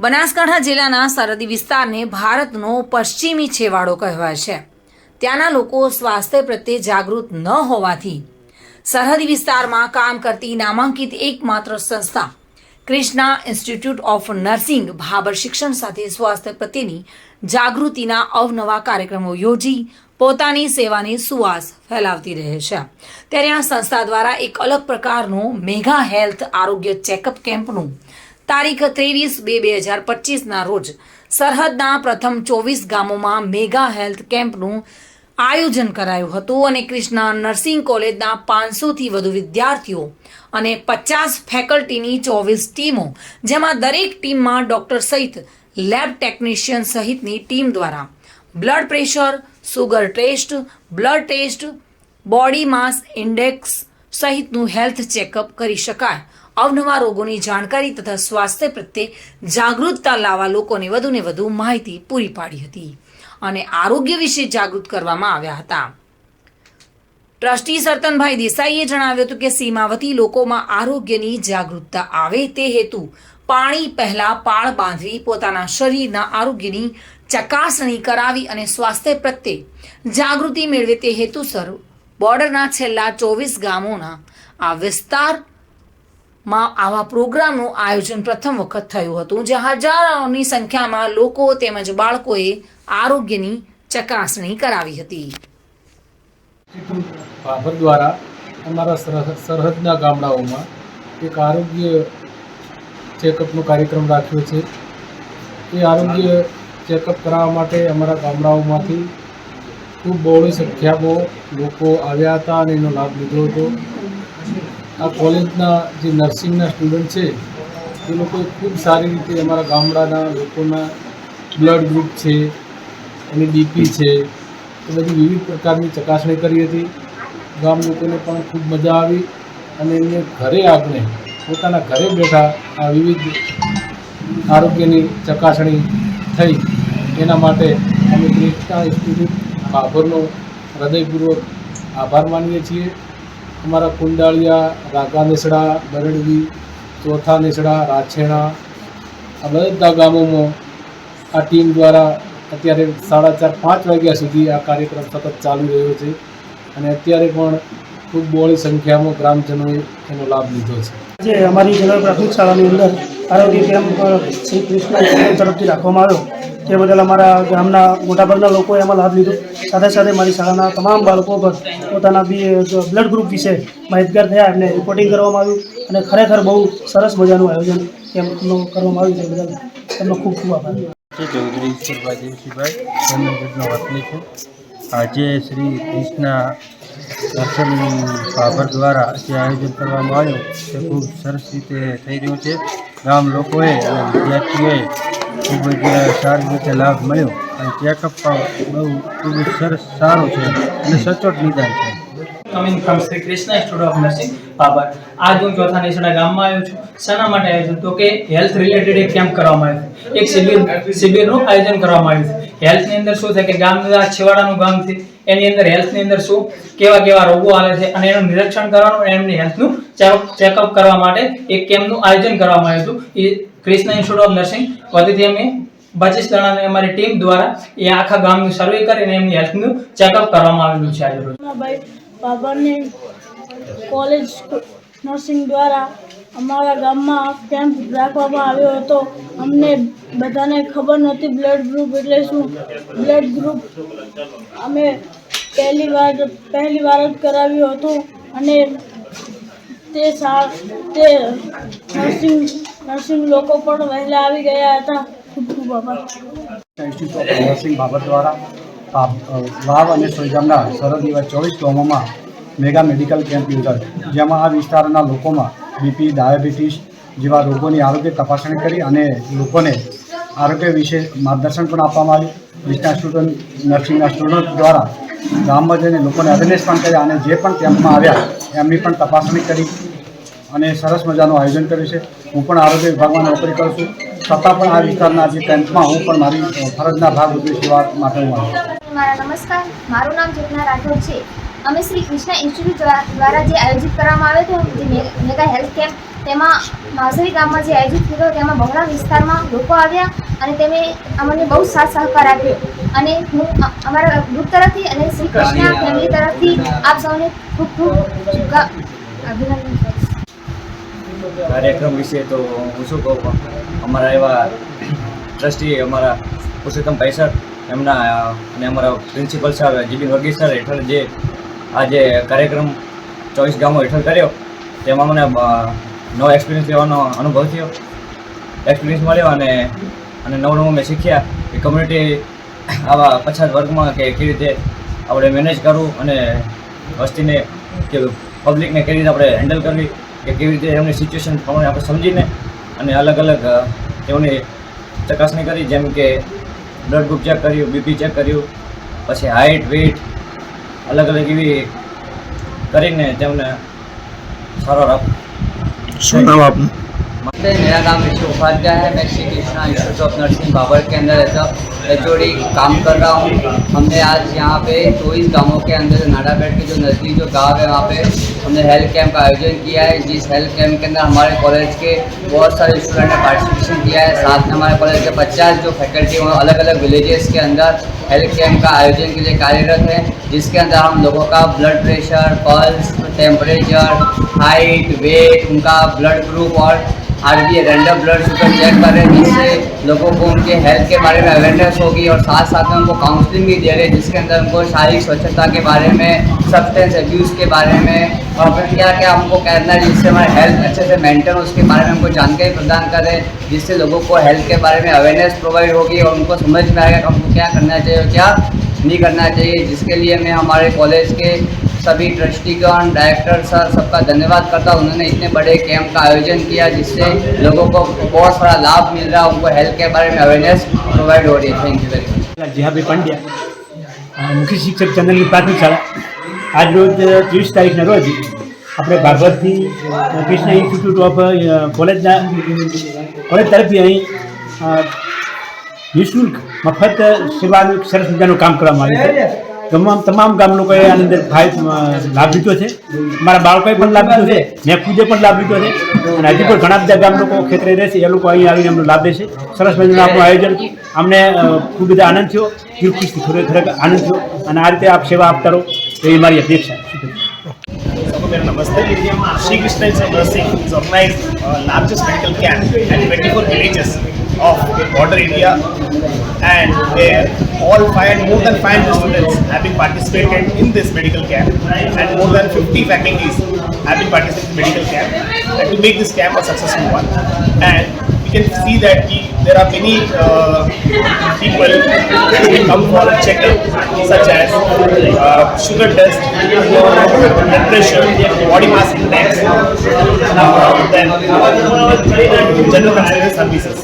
બનાસકાંઠા જિલ્લાના સરહદી વિસ્તારને ભારતનો પશ્ચિમી છેવાડો કહેવાય છે. ત્યાંના લોકો સ્વાસ્થ્ય પ્રત્યે જાગૃત ન હોવાથી સરહદી વિસ્તારમાં કામ કરતી નામાંકિત એકમાત્ર સંસ્થા Krishna institute of nursing Bhabar શિક્ષણ સાથે સ્વાસ્થ્ય પ્રત્યેની જાગૃતિના અવનવા કાર્યક્રમો યોજી પોતાની સેવાની સુવાસ ફેલાવતી રહે છે. ત્યારે આ સંસ્થા દ્વારા એક અલગ પ્રકારનું મેગા હેલ્થ આરોગ્ય ચેકઅપ કેમ્પનું તારીખ ત્રેવીસ બે બે હજાર પચીસના રોજ સરહદના પ્રથમ ચોવીસ ગામોમાં મેગા હેલ્થ કેમ્પનું આયોજન કરાયું હતું અને કૃષ્ણા નર્સિંગ કોલેજના પાંચસોથી વધુ વિદ્યાર્થીઓ અને પચાસ ફેકલ્ટીની ચોવીસ ટીમો, જેમાં દરેક ટીમમાં ડૉક્ટર સહિત લેબ ટેકનિશિયન સહિતની ટીમ દ્વારા blood pressure, sugar test, blood test, body mass index સહિતનું health checkup કરી શકાય. અવનવા રોગોની જાણકારી તથા સ્વાસ્થ્ય પ્રત્યે જાગૃતતા લાવવા લોકોને વધુને વધુ માહિતી પૂરી પાડી હતી અને આરોગ્ય વિશે જાગૃત કરવામાં આવ્યા હતા. ટ્રસ્ટી સરતનભાઈ દેસાઈએ જણાવ્યું હતું કે સીમાવતી લોકોમાં આરોગ્યની જાગૃતતા આવે તે હેતુ પાણી પહેલા પાળ બાંધવી, પોતાના શરીરના આરોગ્યની ચકાસણી કરાવી અને સ્વાસ્થ્ય પ્રત્યે જાગૃતિ મેળવે તે હેતુસર બોર્ડરના છેલ્લા ચોવીસ ગામોના આ વિસ્તારમાં આવા પ્રોગ્રામનું આયોજન પ્રથમ વખત થયું હતું. જ્યાં હજારોની સંખ્યામાં લોકો તેમજ બાળકોએ આરોગ્યની ચકાસણી કરાવી હતી. ભાભર દ્વારા અમારા સરહ- સરહદના ગામડાઓમાં એક આરોગ્ય ચેકઅપનો કાર્યક્રમ રાખ્યો છે. એ આરોગ્ય ચેકઅપ કરાવવા માટે અમારા ગામડાઓમાંથી ખૂબ બહોળી સંખ્યામાં લોકો આવ્યા હતા અને એનો લાભ લીધો હતો. આ કોલેજના જે નર્સિંગના સ્ટુડન્ટ છે, એ લોકોએ ખૂબ સારી રીતે અમારા ગામડાના લોકોના બ્લડ ગ્રુપ છે, એની બીપી છે, એ બધી વિવિધ પ્રકારની ચકાસણી કરી હતી. ગામ લોકોને પણ ખૂબ મજા આવી અને એમને ઘરે આપણે પોતાના ઘરે બેઠા આ વિવિધ આરોગ્યની ચકાસણી થઈ. એના માટે અમે ક્રિષ્ના ઇન્સ્ટિટ્યૂટ ભાભરનો હૃદયપૂર્વક આભાર માનીએ છીએ. અમારા કુંડાળિયા રાગા નેસડા, બરડવી, ચોથા નેસડા, રાછેણા, આ બધા ગામોમાં આ ટીમ દ્વારા અત્યારે સાડા ચાર, પાંચ વાગ્યા સુધી આ કાર્યક્રમ સતત ચાલુ રહ્યો છે. અને અત્યારે પણ ખૂબ બહોળી સંખ્યામાં ગ્રામજનોએ એનો લાભ લીધો છે. આજે અમારી જનરલ પ્રાથમિક શાળાની અંદર આરોગ્ય કેમ્પ શ્રી કૃષ્ણ તરફથી રાખવામાં આવ્યો. તે બદલ અમારા ગામના મોટાભાગના લોકોએ એમાં લાભ લીધો. સાથે સાથે મારી શાળાના તમામ બાળકો પર પોતાના બી બ્લડ ગ્રુપ વિશે માહિતગાર થયા. એમને રિપોર્ટિંગ કરવામાં આવ્યું અને ખરેખર બહુ સરસ મજાનું આયોજન તેમનું કરવામાં આવ્યું તે બદલ એમનો ખૂબ ખૂબ આભાર. ચૌધરી ઈશ્વરભાઈ સોનગઢનો વતની આજે શ્રી કૃષ્ણા દર્શન ભાભર દ્વારા જે આયોજન કરવામાં આવ્યું, તે ખૂબ સરસ રીતે થઈ રહ્યું છે. ગામ લોકોએ અને વિદ્યાર્થીઓએ ખૂબ જ સારી રીતે લાભ મળ્યો અને ચેકઅપ પણ બહુ ખૂબ જ સરસ, સારું છે અને સચોટ નિદાન છે. Coming from Shri Krishna institute of nursing Babar. આજ હું ચોથા નેસડા ગામમાં આવ્યો છું. શાના માટે આવ્યો છું? તો કે હેલ્થ રિલેટેડ એક કેમ્પ કરવામાં આવ્યો એક શિબિર, શિબિરનું આયોજન કરવામાં આવ્યું છે. હેલ્થની અંદર શું છે કે ગામના છેવાડાનું ગામ છે. એની અંદર હેલ્થની અંદર શું, કેવા કેવા રોગો આવે છે અને એનું નિરીક્ષણ કરવાનું એમની હેલ્થનું ચેકઅપ કરવા માટે એક કેમ્પનું આયોજન કરવામાં આવ્યું હતું. એ કૃષ્ણ ઇન્સ્ટિટ્યૂટ ઓફ નર્સિંગ વતીથી અમે પચીસ જણાની અમારી ટીમ દ્વારા એ આખા ગામનું સર્વે કરીને એમની હેલ્થનું ચેકઅપ કરવામાં આવેલું છે આજે બાબાની કોલેજ નર્સિંગ દ્વારા અમારા ગામમાં કેમ્પ રાખવામાં આવ્યો હતો. અમને બધાને ખબર નહોતી બ્લડ ગ્રુપ એટલે શું? બ્લડ ગ્રુપ અમે પહેલી વાર પહેલી વાર જ કરાવ્યું હતું અને તે સા, તે નર્સિંગ નર્સિંગ લોકો પણ વહેલા આવી ગયા હતા. ખૂબ ખૂબ આભાર. નર્સિંગ બાબત દ્વારા વાવ અને સોયગામના સરહદ એવા ચોવીસ ગામોમાં મેગા મેડિકલ કેમ્પ યોજાયો. જેમાં આ વિસ્તારના લોકોમાં બીપી, ડાયાબિટીસ જેવા રોગોની આરોગ્ય તપાસણી કરી અને લોકોને આરોગ્ય વિશે માર્ગદર્શન પણ આપવામાં આવ્યું. વિસ્ટા સ્ટુડન્ટ નર્સિંગના સ્ટુડન્ટ દ્વારા ગામમાં જઈને લોકોને અવેરનેસ પણ કર્યા અને જે પણ કેમ્પમાં આવ્યા એમની પણ તપાસણી કરી અને સરસ મજાનું આયોજન કર્યું છે. હું પણ આરોગ્ય વિભાગમાં નોકરી કરું છું. છતાં પણ આ વિસ્તારના જે કેમ્પમાં હું પણ મારી ફરજના ભાગ રૂપે સેવા માટે હું મારા નમસ્કાર. મારું નામ જ્યોત્ના રાઠોડ છે. અમે શ્રી કૃષ્ણ ઇન્સ્ટિટ્યૂટ દ્વારા જે આયોજિત કરવામાં આવ્યો હતો, જે મેગા હેલ્થ કેમ્પ, તેમાં માસરી ગામમાં જે આયોજિત થયો તેમાં બહોળા વિસ્તારમાં લોકો આવ્યા અને તેમણે અમને બહુ સાથ સહકાર આપ્યો. અને હું અમારા ગ્રુપ તરફથી અને શ્રી કૃષ્ણ ફેમિલી તરફથી આપ સૌને ખૂબ ખૂબ અભિનંદન. કાર્યક્રમ વિશે તો હું શું કહું? અમારા એવા ટ્રસ્ટી અમારા પુરુષોત્તમ સર, એમના અને અમારા principal sir, GB Vargi sir હેઠળ જે આ જે કાર્યક્રમ ચોવીસ ગામો હેઠળ કર્યો, તેમાં મને નવો એક્સપિરિયન્સ લેવાનો અનુભવ થયો. એક્સપિરિયન્સ મળ્યો અને અને નવું નવું મેં શીખ્યા કે કમ્યુનિટી આવા પછાત વર્ગમાં કે કેવી રીતે આપણે મેનેજ કરવું અને વસ્તીને કે પબ્લિકને કેવી રીતે આપણે હેન્ડલ કરવી. કે કેવી રીતે એમની સિચ્યુએશન પ્રમાણે આપણે સમજીને અને અલગ અલગ અ, તેઓની ચકાસણી કરી જેમ કે બ્લડ ગ્રુપ ચેક કર્યું બીપી ચેક કર્યું પછી હાઇટ વેઇટ અલગ અલગ એવી કરીને તેમને સારો રાખ શું નામ આપનું नमस्ते मेरा नाम विष्णु उपाध्याय है मैं Shri Krishna institute of nursing Babar के अंदर एज एच काम कर रहा हूँ। हमने आज यहाँ पे चौबीस गाँवों के अंदर नाडापेट के जो नज़दीक जो गाँव है, वहाँ पे हमने हेल्थ कैंप का आयोजन किया है। जिस हेल्थ कैंप के अंदर हमारे कॉलेज के बहुत सारे स्टूडेंट ने पार्टिसिपेशन किया है। साथ में हमारे कॉलेज के पचास जो फैकल्टी हैं अलग अलग विलेजेस के अंदर हेल्थ कैंप का आयोजन के लिए कार्यरत है। जिसके अंदर हम लोगों का blood pressure pulse temperature height weight उनका ब्लड ग्रुप और R B random blood sugar check कर जिससे लोगों को उनके हेल्थ के बारे में अवेयरनेस होगी और साथ साथ में उनको काउंसलिंग भी दे रहे हैं, जिसके अंदर उनको शारीरिक स्वच्छता के बारे में सब्सटेंस अब्यूज़ के बारे में और फिर क्या क्या हमको कहना है, जिससे हमारे हेल्थ अच्छे से मेंटेन हो, उसके बारे में हमको जानकारी प्रदान करें जिससे लोगों को हेल्थ के बारे में अवेयरनेस प्रोवाइड होगी और उनको समझ में आएगा कि हमको क्या करना चाहिए और क्या नहीं करना चाहिए, जिसके लिए मैं हमारे कॉलेज के सभी ट्रस्टीगण डायरेक्टर सर सबका धन्यवाद करता हूँ उन्होंने इतने बड़े कैंप का आयोजन किया जिससे लोगों को बहुत बड़ा लाभ मिल रहा है उनको हेल्थ के बारे में अवेयरनेस प्रोवाइड हो रही है thank you very much Jehabhai Pandya અ, મુખ્ય શિક્ષક ચંદનની પ્રાથમિક શાળા આજ રોજ ત્રીસ તારીખના રોજ આપણે ભાગવતથી અ, કૃષ્ણ ઇન્સ્ટિટ્યૂટ ઓફ અ, કોલેજના કોલેજ તરફથી અહીં અ, નિઃશુલ્ક મફત સેવાનું એક સરસ મજાનું કામ કરવામાં આવ્યું છે તમામ તમામ ગામ લોકોએ આની અંદર ભાઈ લાભ લીધો છે. મારા બાળકોએ પણ લાભ લીધો છે. મેં ખુદે પણ લાભ લીધો છે. અને હજી પણ ઘણા બધા ગામ લોકો ખેતરે રહેશે એ લોકો અહીં આવીને અમને લાભ દેશે સરસ મજાનું આપણું આયોજન. અમને ખૂબ બધા આનંદ થયો. ખીર ખુશથી ખરેખર આનંદ થયો. અને આ રીતે આપ સેવા આપતા રહો એ મારી અપેક્ષા Namaste. Shri Krishna University is organized a largest medical camp of a border area and where all five more than 500 students have been participated in this medical camp and more than 50 faculties have been participating in medical camp. And to make this camp a successful one. And can see that he, there are many uh, people who come for a checkup such as uh, sugar test, blood pressure, body mass index, uh, then general consultation services.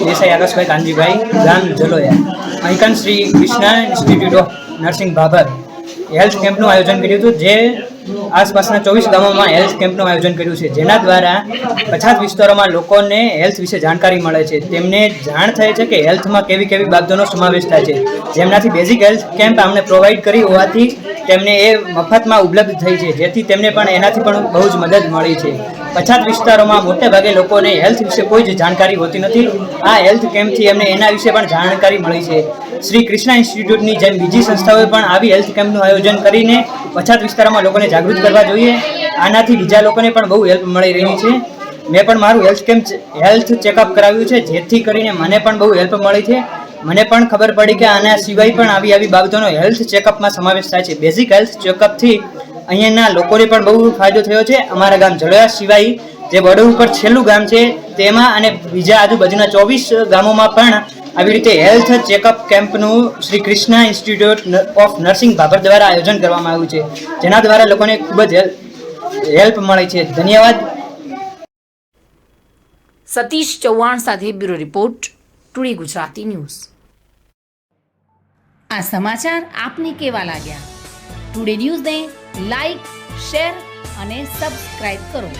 Desai Akashbhai Kanjibhai ગામ Jaloya અહીંકન Shri Krishna institute of nursing Bhabhar health કેમ્પનું આયોજન કર્યું હતું જે આસપાસના ચોવીસ ગામોમાં health કેમ્પનું આયોજન કર્યું છે. જેના દ્વારા પછાત વિસ્તારોમાં લોકોને હેલ્થ વિશે જાણકારી મળે છે. તેમને જાણ થાય છે કે હેલ્થમાં કેવી કેવી બાબતોનો સમાવેશ થાય છે. જેમનાથી બેઝિક હેલ્થ કેમ્પ અમને પ્રોવાઈડ કરી હોવાથી તેમને એ મફતમાં ઉપલબ્ધ થઈ છે. જેથી તેમને પણ એનાથી પણ બહુ જ મદદ મળી છે. પછાત વિસ્તારોમાં મોટે ભાગે લોકોને હેલ્થ વિશે કોઈ જ જાણકારી હોતી નથી. આ હેલ્થ કેમ્પથી એમને એના વિશે પણ જાણકારી મળી છે. શ્રી કૃષ્ણા ઇન્સ્ટિટ્યૂટની જેમ બીજી સંસ્થાઓએ પણ આવી હેલ્થ કેમ્પનું આયોજન કરીને પછાત વિસ્તારોમાં લોકોને જાગૃત કરવા જોઈએ. આનાથી બીજા લોકોને પણ બહુ હેલ્પ મળી રહી છે. મેં પણ મારું હેલ્થ કેમ્પ હેલ્થ ચેકઅપ કરાવ્યું છે, જેથી કરીને મને પણ બહુ હેલ્પ મળી છે. મને પણ ખબર પડી કે આના સિવાય પણ આવી આવી બાબતોનો હેલ્થ ચેકઅપમાં સમાવેશ થાય છે. બેઝિક હેલ્થ ચેકઅપથી અહીંયાના લોકોને પણ બહુ ફાયદો થયો છે. અમારા ગામ જળોયા સિવાય જે બડો ઉપર છેલ્લું ગામ છે, તેમાં અને બીજા આજુબાજુના ચોવીસ ગામોમાં પણ આવી રીતે હેલ્થ ચેકઅપ કેમ્પનું Shri Krishna institute of nursing Bhabhar દ્વારા આયોજન કરવામાં આવ્યું છે. જેના દ્વારા લોકોને ખૂબ જ હેલ્પ મળે છે. ધન્યવાદ. સતીશ ચૌહાણ સાથે bureau report today Gujarati news. આ સમાચાર આપને કેવા લાગ્યા? ટુડે ન્યૂઝને લાઈક શેર અને સબસ્ક્રાઇબ કરો.